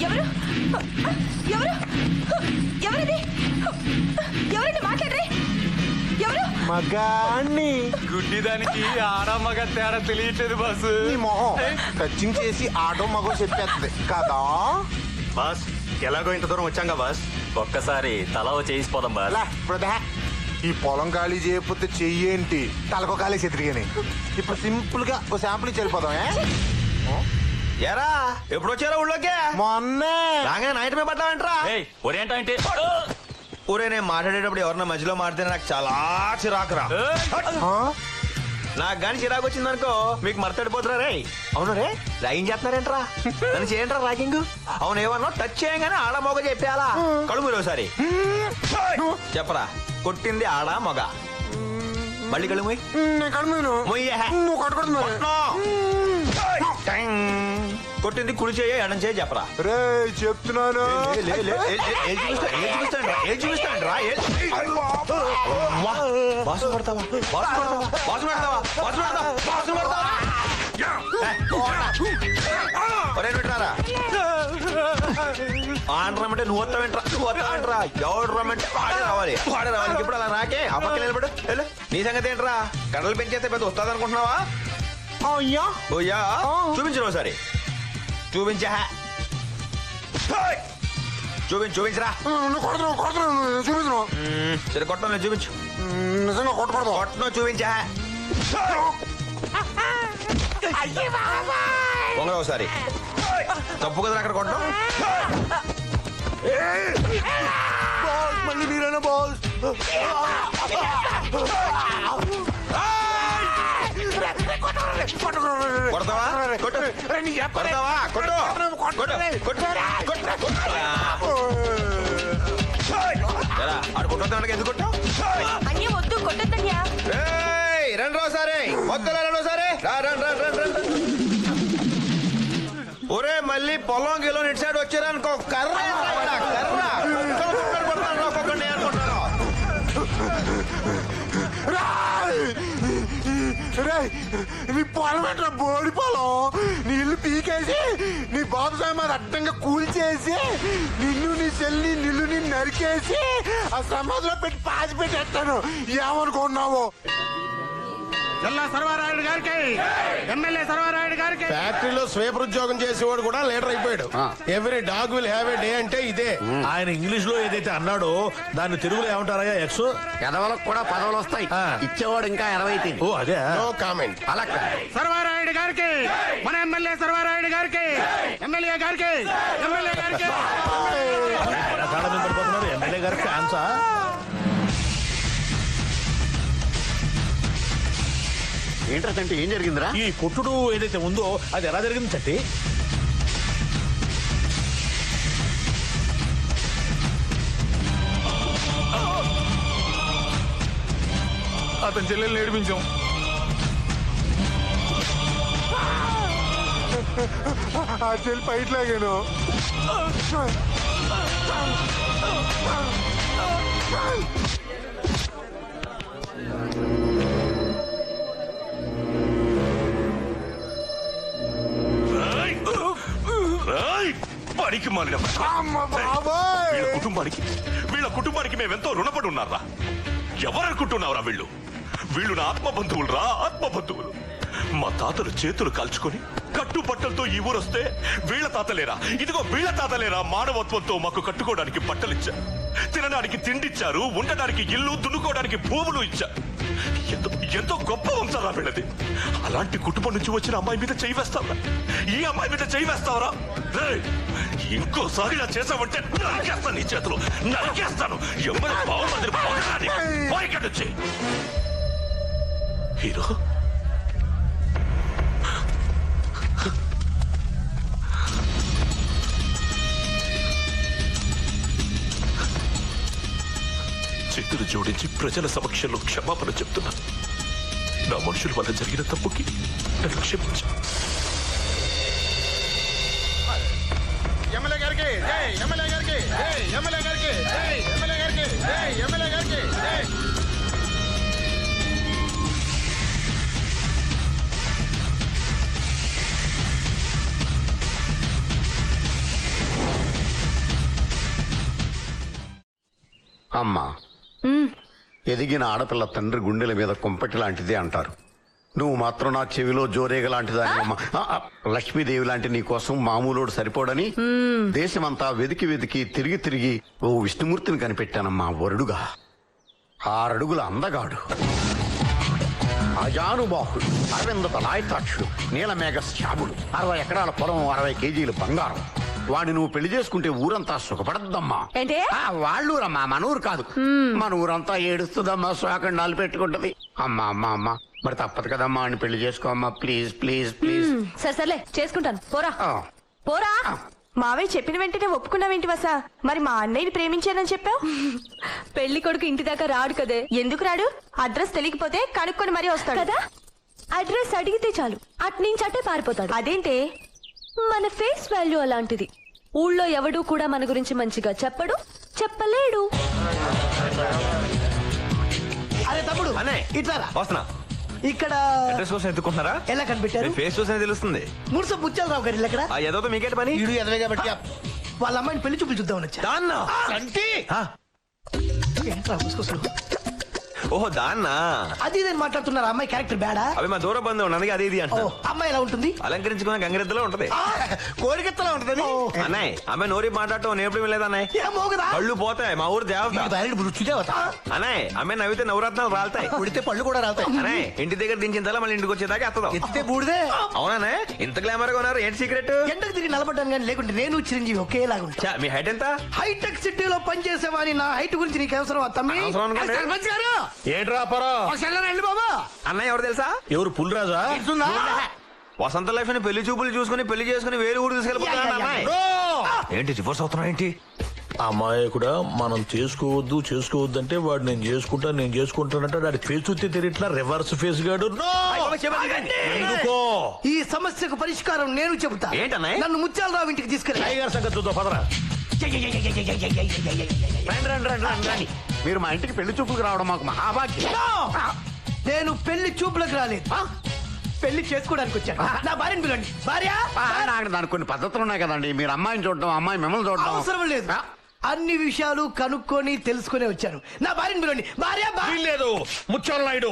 ఎవరు? ఎవరు? ఎవరిది? ఎవరండి మాట్లాడరే? ఎవరు? మగాణ్ణి గుడ్డిదానికి ఆడమ్మగా తేడా తెలియట్లేదు బాసు. నీ మొహం. టచింగ్ చేసి ఆటో మగో చెప్పేస్తుంది కదా? బాస్ ఎలాగో ఇంత దూరం వచ్చాంగా బాస్? ఒక్కసారి తల చేసిపోదాం బాస్. లే, ఇప్పుడు దా. ఈ పొలం ఖాళీ చేయకపోతే చెయ్యేంటి తలకో ఖాళీ చెతిరిగాని ఇప్పుడు సింపుల్గా ఒక శాంపుల్ ఇచ్చి వెళ్ళిపోదాం ఏ? ఎరా? ఎప్పుడు వచ్చారా ఊళ్ళోకే? మొన్నే. రాగానే నైట్ మీద పడ్డావంటరా? ఒరేంటా అంటే ఊరే నేను మాట్లాడేటప్పుడు ఎవరన్నా మధ్యలో మాడితే నాకు చాలా చిరాకురా. ఆ? నాకు గాని చిరాకు వచ్చింది అనుకో మీకు మర్తడిపోతురా రే. అవును రే రాగింగ్ చేస్తున్నారేంట్రా? నన్ను చేయంట్రా రాగింగ్ అవును ఏమన్నా టచ్ చేయగానే ఆడ మొగ చెప్పాలా కళ్ళు మీరు ఒకసారి. చెప్పరా కొట్టింది ఆడ మొగ. మళ్ళీ కళ్ళు మొయ్. నేను కడుమును మొయ్యే నువ్వు కట్టుకుంటున్నా కొట్టింది కుడి చేయ ఎడం చేయ చెప్పరా? రే చెప్తున్నాను బాసు పడతావా? బాసు పడతావా? బాసు పడతావా? బాసు పడతావా? బాసు పడతావా? ఒరేయ్, నువ్వు. ఆంధ్రం అంటే నువ్వు నువ్వు వస్తావేంట్రా ఎవడు రమ్మంటే వాడే రావాలి. వాడే రావాలి. ఇప్పుడు అలా రాకే ఆ పక్కన నిలబడు. వెళ్ళు. నీ సంగతి ఏంట్రా? కడలు పెంచేస్తే పెద్ద వస్తుంది అనుకుంటున్నావా ఒకసారి? చూపించా చూపించు చూపించరా. నువ్వు కొడుతున్నావు కొడుతున్నావు చూపించను మ్మ్, సరే కొట్టం లేదు చూపించు నిజంగా కొట్టకూడదు కొట్టను చూపించా పొంగ ఒకసారి. తప్పు కదా అక్కడ కొట్టడం? మళ్ళీ మీరేనా బాస్. కొడతావా? కొట్టు. కొడతావా? కొట్టు. కొట్టు. కొట్టు. కొట్టు. కొట్టు. ఎరా, ఆడు కొట్టొద్దానికి ఎందుకు కొట్టావు? అన్య వద్దు కొట్టద్దన్యా. ఏయ్, రండి రాసారే. మొత్తం రండి రాసారే. రా రండి రండి రండి రండి ఒరే మళ్ళీ పొలం గిలో ఇటు సైడ్ వచ్చారనుకో కర్ర కర్ర. నీ పొలం ఎట్లా బోడి పొలం. నీళ్ళు పీకేసి నీ బాబు సామాన్ అడ్డంగా కూల్చేసి నిన్ను నీ చెల్లి నిల్లుని నరికేసి ఆ సమాధిలో పెట్టి పాతి పెట్టేస్తాను ఏమనుకున్నావు జిల్లా సర్వారాయుడు గారికి. ఎమ్మెల్యే సర్వారాయుడు గారికి. ఫ్యాక్టరీలో స్వీపర్ ఉద్యోగం చేసేవాడు కూడా లీడర్ అయిపోయాడు. Every dog will have a day అంటే ఇదే. ఆయన ఇంగ్లీష్లో ఏదైతే అన్నాడో దాన్ని తెలుగులో ఏమంటారయ్యా ఎక్స్ ఎదవలకు కూడా పదవులు వస్తాయి. ఆ. ఇచ్చేవాడు ఇంకా ఎనభై తిని ఓ అదే. నో కామెంట్ అలా. సర్వారాయుడు గారికి. మన ఎమ్మెల్యే సర్వారాయుడు గారికి. ఎమ్మెల్యే గారికి. ఎమ్మెల్యే గారికి. ఎమ్మెల్యే గారి. ఏంట్రా తంటే ఏం జరిగిందిరా? ఈ కొట్టుడు ఏదైతే ఉందో అది ఎలా జరిగింది చట్టి? అతని చెల్లెల్ని నేర్పించాం ఆ చెల్లి పైట్ లాగాను. పనికి మాలిన వీళ్ళ కుటుంబానికి వీళ్ళ కుటుంబానికి మేమెంతో రుణపడి ఉన్నారా ఎవరనుకుంటున్నావురా వీళ్ళు? వీళ్ళు నా ఆత్మ బంధువులు రా ఆత్మ బంధువులు మా తాతలు చేతులు కాల్చుకొని కట్టుబట్టలతో ఈ ఊరొస్తే వీళ్ళ తాతలేరా? ఇదిగో వీళ్ళ తాతలేరా మానవత్వంతో మాకు కట్టుకోవడానికి బట్టలిచ్చారు. తినడానికి తిండిచ్చారు ఉండడానికి ఇల్లు దున్నుకోవడానికి భూములు ఇచ్చారు. ఎంతో ఎంతో గొప్ప వంశారా వీళ్ళది అలాంటి కుటుంబం నుంచి వచ్చిన అమ్మాయి మీద చేయి వేస్తావరా. ఈ అమ్మాయి మీద చేయి వేస్తావరా. ఇంకోసారి ఇలా చేసావంటే నరికేస్తాను నీ చేతులు. నరికేస్తాను. ఎవరు బాగుంటుంది బాగుంది బాయ్ నుంచి? హీరో? శక్తులు జోడించి ప్రజల సమక్షంలో క్షమాపణ చెప్తున్నా. నా మనుషుల వల్ల జరిగిన తప్పుకి నన్ను క్షమించు. ఎమ్మెల్యే గారికి ఎమ్మెల్యే గారికి ఎమ్మెల్యే గారికి ఎమ్మెల్యే అమ్మా ఎదిగిన ఆడపిల్ల తండ్రి గుండెల మీద కుంపటి లాంటిది అంటారు. నువ్వు మాత్రం నా చెవిలో జోరేగ లాంటిదాని అమ్మా. ఆ, ఆ, లక్ష్మీదేవి లాంటి నీ కోసం మామూలోడు సరిపోడని దేశమంతా వెతికి వెతికి తిరిగి తిరిగి ఓ విష్ణుమూర్తిని కనిపెట్టానమ్మా వరుడుగా. ఆరడుగుల అందగాడు. అజానుబాహుడు అరవింద తలాయతాక్షుడు నీలమేఘ శ్యాముడు అరవై ఎకరాల పొలం అరవై కేజీలు బంగారం. వాడిని నువ్వు పెళ్ళి చేసుకుంటే ఊరంతా సుఖపడద్దమ్మా. ఏంటి? ఆ, వాళ్ళూరమ్మా మన ఊరు కాదు. మన ఊరంతా ఏడుస్తుందమ్మా శోకండాలు పెట్టుకుంటది. అమ్మా అమ్మా అమ్మా మరి తప్పదు కదమ్మా అని పెళ్ళి చేసుకో అమ్మా ప్లీజ్ ప్లీజ్. ప్లీజ్ సరే సర్లే చేసుకుంటాను. పోరా. ఆ, పోరా? మావయ్య చెప్పిన వెంటనే ఒప్పుకున్నావేంటి వసా? మరి మా అన్నయ్యని ప్రేమించానని చెప్పావు? పెళ్ళి కొడుకు ఇంటి దాకా రాడు కదే. ఎందుకు రాడు? అడ్రస్ తెలియకపోతే కనుక్కొని మరీ వస్తాడు. కదా? అడ్రస్ అడిగితే చాలు. అట్నుంచి అట్టే పారిపోతాడు. అదేంటే? మన ఫేస్ వాల్యూ అలాంటిది. ఊళ్ళో ఎవడూ కూడా మన గురించి మంచిగా చెప్పడు చెప్పలేడు. అరే తమ్ముడు అన్నయ్య. ఇట్లా రా. వస్తున్నా. ఇక్కడ అడ్రస్ కోసం ఎత్తుకుంటున్నారా? ఎలా కనిపెట్టారు? ఫేస్ చూసిన తెలుస్తుంది. మురుస బుచ్చాలరావు గారు ఇల్లు ఎక్కడ? ఆ ఏదో మీకేంటి పని? వీడు ఎదవే కాబట్టి వాళ్ళ అమ్మాయిని పెళ్ళి చూపులు చూద్దామని వచ్చా. దాన్నా. ఆ, ఏంట్రా? ఓహో దాన్నా? అది నేను మాట్లాడుతున్నారు అమ్మాయి క్యారెక్టర్ బేడా అవి మా దూర బంధం ఉన్నది అది ఇది ఓ అంటున్నాను అమ్మాయి ఎలా ఉంటుంది? అలంకరించుకున్న గంగరెద్దులో ఉంటది. కోరికెత్తలా ఉంటదని ఓ, అన్నయ్య అమ్మాయి నోరి మాట్లాడటం నేర్పడం లేదు అన్నయ్య? ఏమో కదా కళ్ళు పోతాయి మా ఊరు దేవత. భార్య రుచిదేవత అన్నయ్య అమ్మాయి నవ్వితే నవరత్నాలు రాలుతాయి. కొడితే పళ్ళు కూడా రావుతాయి అన్నయ్య ఇంటి దగ్గర దించిన తల మళ్ళీ ఇంటికి వచ్చేదాకా ఎత్తదాం. ఎత్తితే బూడిదే. అవునా ఇంత గ్లామర్గా ఉన్నారు ఏంటి సీక్రెట్ ఎండకు తిరిగి నిలబడ్డాను కానీ లేకుంటే నేను చిరంజీవి ఒకేలాగా ఉంటా. మీ హైట్ ఎంత? హైటెక్ సిటీలో పనిచేసేవాని నా హైట్ గురించి నీకు అవసరం తమ్మి? అవసరం అనుకోండి. సర్పంచ్ గారు! ఏంట్రా పరా? బాబా. అన్నయ్య ఎవరు తెలుసా? ఎవరు పుల్రాజా? వసంత లక్ష్మిని పెళ్ళి చూపులు చూసుకుని పెళ్ళి చేసుకుని వేరే ఊరు బ్రో! ఏంటి రివర్స్ అవుతున్నావు ఏంటి? అమ్మాయి కూడా మనం చేసుకోవద్దు చేసుకోవద్దు అంటే వాడు నేను చేసుకుంటా నేను చేసుకుంటానంటే వాడి ఫేస్ చూస్తే తిరిగిట్లా రివర్స్ ఫేస్ గాడు. నో! ఎందుకో? ఈ సమస్యకు పరిష్కారం నేను చెబుతా. ఏంటన్నయ్య? నన్ను ముత్యాలరావు ఇంటికి తీసుకెళ్ళి. టైగర్ సంగతి చూద్దాం పదరా. రండి రండి రండి రండి రండి. మీరు మా ఇంటికి పెళ్ళి చూపులకు రావడం మాకు మహాభాగ్యం. నేను పెళ్ళి చూపులకు రాలేదు. పెళ్ళి చేసుకోవడానికి వచ్చాను. నా భార్యను పిలండి భార్య? నాకు దానికి కొన్ని పద్ధతులు ఉన్నాయి కదండి. మీరు అమ్మాయిని చూడడం అమ్మాయి మిమ్మల్ని చూడడం అవసరం లేదు. అన్ని విషయాలు కనుక్కొని తెలుసుకునే వచ్చాను. నా భార్యను పిలండి భార్య వీల్లేదు. ముత్యాల నాయుడు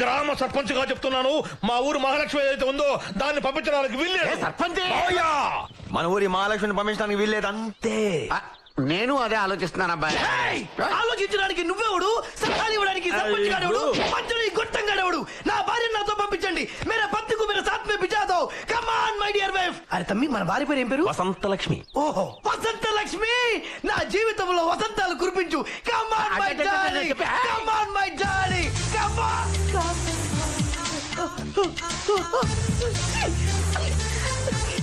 గ్రామ సర్పంచ్గా చెప్తున్నాను. మా ఊరు మహాలక్ష్మి ఏదైతే ఉందో దాన్ని పంపించడానికి ఏ వీల్లేదు సర్పంచ్! మన ఊరి మహాలక్ష్మిని పంపించడానికి వీల్లేదు అంతే. నేను అదే ఆలోచిస్తున్నాను అబ్బాయి. ఏయ్! ఆలోచించడానికి నువ్వెవడు? సలహాలు ఇవ్వడానికి సర్పంచ్ ఈ గొట్టంగాడెవడు నా భార్య నాతో పంపించండి. మేరా పత్తికు మేరా సాత్ మే బిజా దో come on my dear wife అరే తమ్మి మన భార్య పేరు ఏం పేరు? వసంత లక్ష్మి ఓహో వసంత లక్ష్మి నా జీవితంలో వసంతాలు కురిపించు. కమ్ ఆన్ మై అదే, అదే, అదే, డార్లింగ్ చెప్పే. Come on my darling come on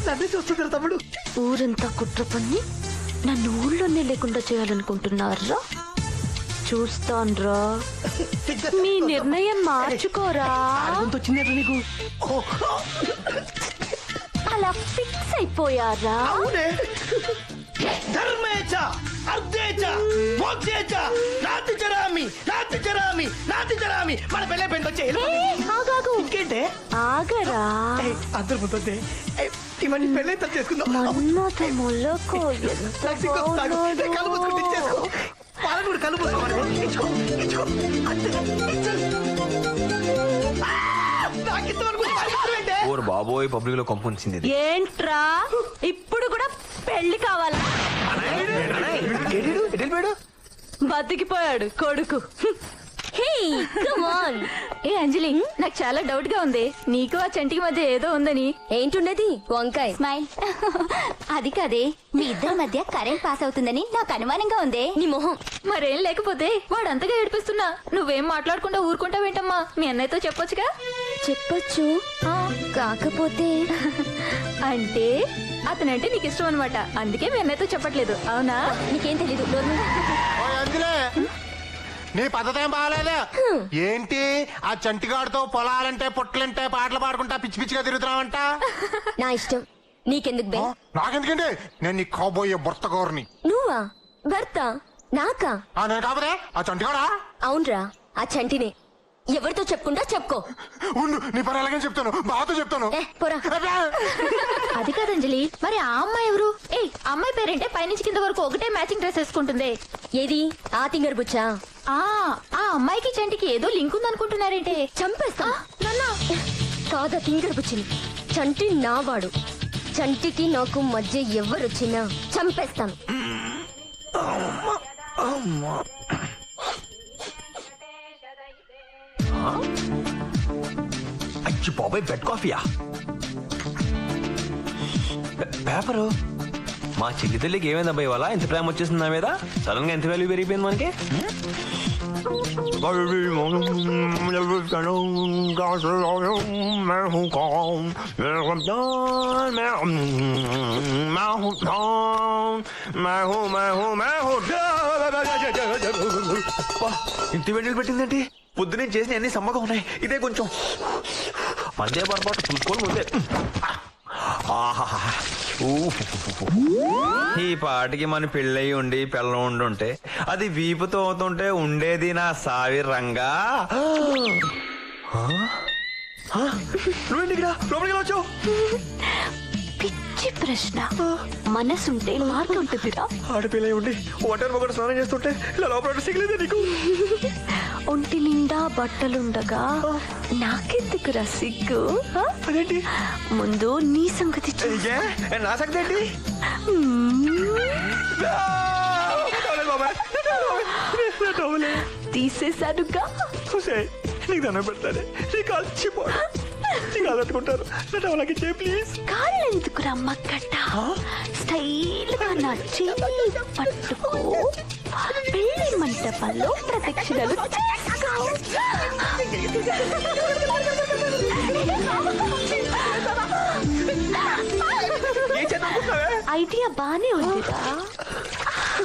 నన్ను చూస్తున్నారు తమ్ముడు. ఊరంతా కుట్ర పన్ని నన్ను ఊళ్ళోనే లేకుండా చేయాలనుకుంటున్నారా? చూస్తాన్రా. మీ నిర్ణయం మార్చుకోరా. నీకు? అలా ఫిక్స్ అయిపోయారా? ధర్మేచ అర్ధేచ మోక్షేచ నాతి చరామి నాతి చరామి నాతి చరామి. మన పెళ్ళే పెంట్ వచ్చే ఏ, ఆగాగు. ఇంకేంటే? ఆగరా? ఏయ్, అందరు ముందే ఇవన్నీ పెళ్ళే తను చేసుకుందాం. మొలకు! నాకు ఇంతవరకు బాబోయ్ పబ్లిక్లో కొంపొంచింది ఇది. ఏంట్రా? ఇప్పుడు కూడా పెళ్ళి కావాలా? బతికిపోయాడు కొడుకు. ఏ అంజలి నాకు చాలా డౌట్గా ఉంది. నీకు ఆ చంటికి మధ్య ఏదో ఉందని. ఏంటున్నది? వంకాయ. స్మైల్ అది కాదే మీ ఇద్దరి మధ్య కరెంట్ పాస్ అవుతుందని నాకు అనుమానంగా ఉందే. నీ మొహం. మరేం లేకపోతే వాడు అంతగా ఏడిపిస్తున్నా. నువ్వేం మాట్లాడకుండా ఊరుకుంటావేంటమ్మా? మీ అన్నయ్యతో చెప్పొచ్చుగా? చెప్పొచ్చు. కాకపోతే అంటే? అతనంటే నీకు ఇష్టం అనమాట అందుకే మీ అన్నయ్యతో చెప్పట్లేదు. అవునా? నీకేం తెలీదు. నీ పద్ధతి ఏం బాగాలేదు? ఏంటి? ఆ చంటిగాడితో పొలాలంటే పొట్లంటే పాటలు పాడుకుంటా పిచ్చి పిచ్చిగా తిరుగుతున్నావంట? నా ఇష్టం. నీకెందుకు బే? నాకెందుకండి? నేను నీ కాబోయే భర్త గౌరిని. నువ్వా? భర్త? నాకా? ఆ నేను కాకపోతే ఆ చంటిగాడా? అవునరా. ఆ చంటిని. ఎవరితో చెప్పుకుంటా చెప్పుకో. ఉండు నీ పని ఎలాగని చెప్తాను. బాతో చెప్తాను. పోరా! అది కాదు అంజలి. మరి ఆ అమ్మాయి ఎవరు? ఏ అమ్మాయి పేరేంటే పైనుంచి కింద వరకు ఒకటే మ్యాచింగ్ డ్రెస్ వేసుకుంటుంది. ఏది? ఆ తింగర్ బుచ్చా. ఆ ఆ అమ్మాయికి చంటికి ఏదో లింక్ ఉందనుకుంటున్నారేంటే. చంపేస్తా. కాదా తింగర్ బుచ్చిని. చంటి నావాడు. చంటికి నాకు మధ్య ఎవరొచ్చినా చంపేస్తాను. అచ్చి బాబాయ్ బెడ్ కాఫీయా పేపరు? మా చెల్లి తల్లికి ఏమైంది అబ్బాయి ఇవాళ? ఇంత ప్రేమ వచ్చేసింది నా మీద? సడన్గా ఎంత వాల్యూ పెరిగిపోయింది మనకి? అబ్బా, ఇంత వెండిలు పెట్టిందేంటి? పొద్దునే చేసిన అన్ని సమ్మగా ఉన్నాయి. ఇదే కొంచెం. మందే పొరపాటు చూసుకోవాలి ముందే. ఆహాహా. ఈ పాటికి మన పెళ్ళయి ఉండి పిల్లం ఉండుంటే అది వీపుతో అవుతుంటే ఉండేది నా సావి రంగా. నువ్వేంటి ఇక్కడ లోపలికి వచ్చావు? పిచ్చి ప్రశ్న మనసుంటే మార్గం ఉంటుందిరా ఆడపిల్ల ఉండి ఒంటరి మొగడు స్నానం చేస్తుంటే ఇలా లోపల సిగలేదే నీకు ఒంటి నిండా బట్టలుండగా నాకెందుకు సిగ్గు? అదేంటి ముందు నీ సంగతి నా సంగతి ఏంటి తీసేశానుగా చూసే నీకు దండం పెడతానే నీ కాలు నా టవలకి చేయి ప్లీజ్. స్టైల్గా నా చెయ్యి పట్టుకో. పెళ్ళి మంటపంలో ప్రదక్షిణలు చేసుకో. ఐడియా బానే ఉందిరా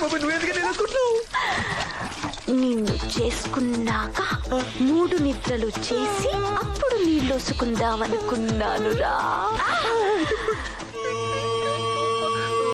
బాబా నువ్వెందుకు నేర్చుకుంటున్నావు నిన్ను చేసుకున్నాక మూడు నిద్రలు చేసి అప్పుడు నీళ్ళొసుకుందాం అనుకున్నానురా